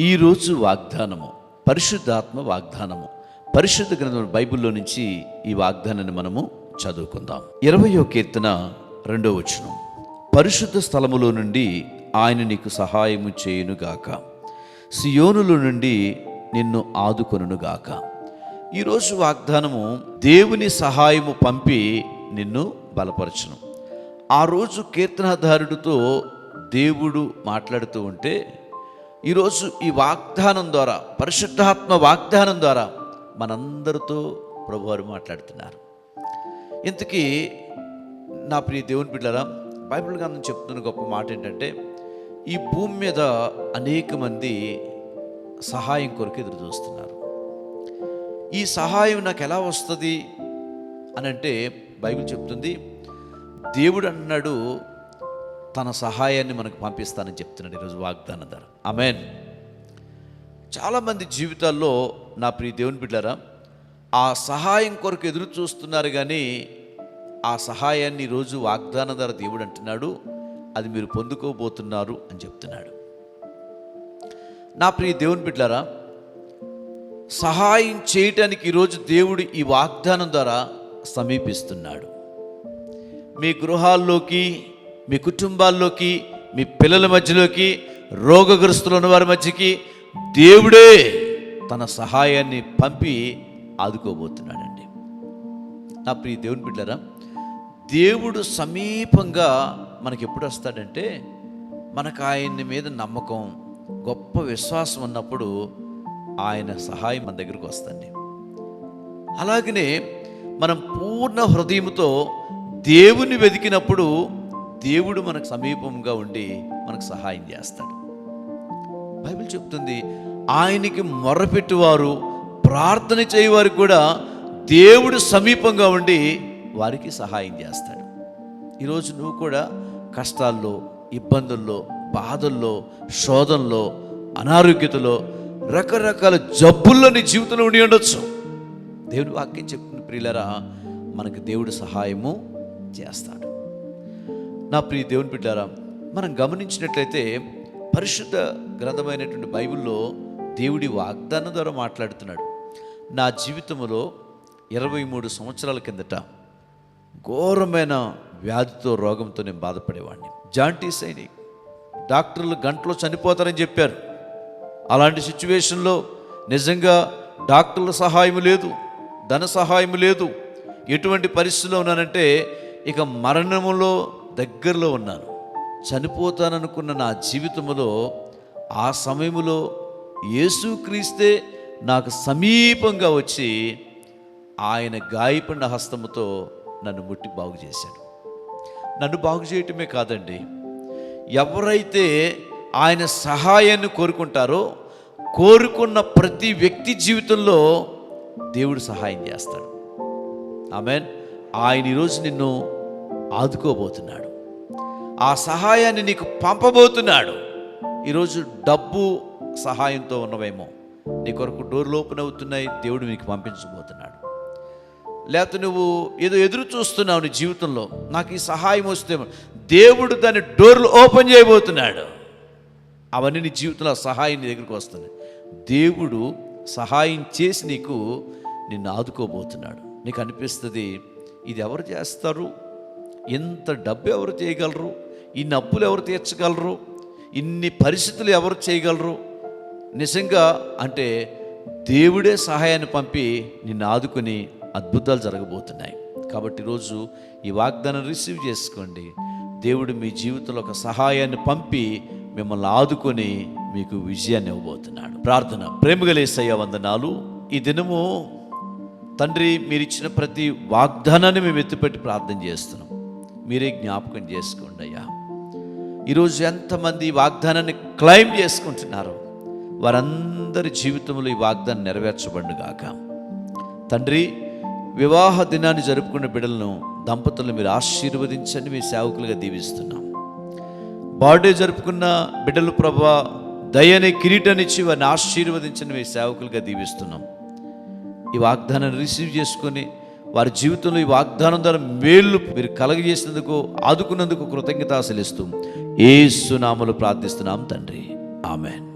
ఈరోజు వాగ్దానము పరిశుద్ధాత్మ వాగ్దానము పరిశుద్ధ గ్రంథం బైబిల్లో నుంచి ఈ వాగ్దానాన్ని మనము చదువుకుందాం. ఇరవయో కీర్తన రెండో వచనం. పరిశుద్ధ స్థలములో నుండి ఆయన నీకు సహాయము చేయునుగాక. సియోనులో నుండి నిన్ను ఆదుకొనుగాక ఈరోజు వాగ్దానము దేవుని సహాయము పంపి నిన్ను బలపరచును. ఆ రోజు కీర్తనాధారుడితో దేవుడు మాట్లాడుతూ ఉంటే ఈరోజు ఈ వాగ్దానం ద్వారా పరిశుద్ధాత్మ వాగ్దానం ద్వారా మనందరితో ప్రభువారు మాట్లాడుతున్నారు. ఇంతకీ నా ప్రియ దేవుని బిడ్డరా బైబిల్ గ్రంథం చెప్తున్న గొప్ప మాట ఏంటంటే ఈ భూమి మీద అనేక మంది సహాయం కొరకు ఎదురు చూస్తున్నారు ఈ సహాయం నాకు ఎలా వస్తుంది అని అంటే బైబిల్ చెప్తుంది దేవుడు అన్నాడు తన సహాయాన్ని మనకు పంపిస్తానని చెప్తున్నాడు ఈరోజు వాగ్దానం ధర. అమెన్ చాలామంది జీవితాల్లో నా ప్రియ దేవుని బిడ్డారా ఆ సహాయం కొరకు ఎదురు చూస్తున్నారు కానీ ఆ సహాయాన్ని ఈరోజు వాగ్దానం ధర దేవుడు అంటున్నాడు అది మీరు పొందుకోబోతున్నారు అని చెప్తున్నాడు. నా ప్రియ దేవుని బిడ్డారా సహాయం చేయటానికి ఈరోజు దేవుడు ఈ వాగ్దానం ద్వారా సమీపిస్తున్నాడు. మీ గృహాల్లోకి మీ కుటుంబాల్లోకి మీ పిల్లల మధ్యలోకి రోగగ్రస్తులు ఉన్న వారి మధ్యకి దేవుడే తన సహాయాన్ని పంపి ఆదుకోబోతున్నాడండి. నా ప్రియ దేవుని బిడ్డరా దేవుడు సమీపంగా మనకి ఎప్పుడు వస్తాడంటే మనకు ఆయన మీద నమ్మకం గొప్ప విశ్వాసం ఉన్నప్పుడు ఆయన సహాయం మన దగ్గరకు వస్తుంది అలాగనే మనం పూర్ణ హృదయంతో దేవుని వెతికినప్పుడు దేవుడు మనకు సమీపంగా ఉండి మనకు సహాయం చేస్తాడు. బైబిల్ చెప్తుంది ఆయనకి మొరపెట్టువారు ప్రార్థన చేయవారికి కూడా దేవుడు సమీపంగా ఉండి వారికి సహాయం చేస్తాడు. ఈరోజు నువ్వు కూడా కష్టాల్లో ఇబ్బందుల్లో బాధల్లో శోధనలో అనారోగ్యతలో రకరకాల జబ్బుల్లో నీ జీవితంలో ఉండి ఉండొచ్చు. దేవుడు వాక్యం చెప్తున్న ప్రియులరా మనకు దేవుడు సహాయము చేస్తాడు. నా ప్రియ దేవుని బిడ్డారా మనం గమనించినట్లయితే పరిశుద్ధ గ్రంథమైనటువంటి బైబిల్లో దేవుడి వాగ్దానం ద్వారా మాట్లాడుతున్నాడు. నా జీవితంలో ఇరవై మూడు సంవత్సరాల కిందట ఘోరమైన వ్యాధితో రోగంతో నేను బాధపడేవాడిని. జాంటీస్ అయినాయి డాక్టర్లు గంటలో చనిపోతారని చెప్పారు. అలాంటి సిచ్యువేషన్లో నిజంగా డాక్టర్ల సహాయం లేదు ధన సహాయం లేదు. ఎటువంటి పరిస్థితిలో ఉన్నానంటే ఇక మరణములో దగ్గరలో ఉన్నాను. చనిపోతాననుకున్న నా జీవితంలో ఆ సమయంలో యేసుక్రీస్తే నాకు సమీపంగా వచ్చి ఆయన గాయపడిన హస్తముతో నన్ను ముట్టి బాగు చేశాడు. నన్ను బాగు చేయటమే కాదండి. ఎవరైతే ఆయన సహాయాన్ని కోరుకుంటారో కోరుకున్న ప్రతి వ్యక్తి జీవితంలో దేవుడు సహాయం చేస్తాడు. ఆమెన్. ఆయన ఈరోజు నిన్ను ఆదుకోబోతున్నాడు. ఆ సహాయాన్ని నీకు పంపబోతున్నాడు. ఈరోజు డబ్బు సహాయంతో ఉన్నవేమో నీ కొరకు డోర్లు ఓపెన్ అవుతున్నాయి దేవుడు నీకు పంపించబోతున్నాడు. లేకపోతే నువ్వు ఏదో ఎదురు చూస్తున్నావు నీ జీవితంలో నాకు ఈ సహాయం వస్తే దేవుడు దాని డోర్లు ఓపెన్ చేయబోతున్నాడు. అవన్నీ నీ జీవితంలో ఆ సహాయం నీ దగ్గరికి వస్తుంది. దేవుడు సహాయం చేసి నీకు నిన్ను ఆదుకోబోతున్నాడు. నీకు అనిపిస్తుంది ఇది ఎవరు చేస్తారు? ఇంత డబ్బు ఎవరు చేయగలరు? ఇన్ని అప్పులు ఎవరు తీర్చగలరు? ఇన్ని పరిస్థితులు ఎవరు చేయగలరు? నిజంగా అంటే దేవుడే సహాయాన్ని పంపి నిన్ను ఆదుకుని అద్భుతాలు జరగబోతున్నాయి. కాబట్టి ఈరోజు ఈ వాగ్దానం రిసీవ్ చేసుకోండి. దేవుడు మీ జీవితంలో ఒక సహాయాన్ని పంపి మిమ్మల్ని ఆదుకొని మీకు విజయాన్ని ఇవ్వబోతున్నాడు. ప్రార్థన. ప్రేమగలేసయ్య వందనాలు. ఈ దినము తండ్రి మీరు ఇచ్చిన ప్రతి వాగ్దానాన్ని మేము ఎత్తిపెట్టి ప్రార్థన చేస్తున్నాం. మీరే జ్ఞాపకం చేసుకోండి అయ్యా. ఈరోజు ఎంతమంది ఈ వాగ్దానాన్ని క్లైమ్ చేసుకుంటున్నారో వారందరి జీవితంలో ఈ వాగ్దానం నెరవేర్చబడుగాక తండ్రి వివాహ దినాన్ని జరుపుకున్న బిడ్డలను దంపతులను మీరు ఆశీర్వదించండి మీ సేవకులుగా దీవిస్తున్నాం. బర్త్డే జరుపుకున్న బిడ్డలు ప్రభా దయని కిరీటనిచ్చి వారిని ఆశీర్వదించండి మీ సేవకులుగా దీవిస్తున్నాం. ఈ వాగ్దానాన్ని రిసీవ్ చేసుకొని వారి జీవితంలో ఈ వాగ్దానం ద్వారా మేళ్ళు మీరు కలగజేసినందుకు ఆదుకున్నందుకు కృతజ్ఞత చెల్లిస్తూ ఏ సునామలు ప్రార్థిస్తున్నాం తండ్రి. ఆమెన్.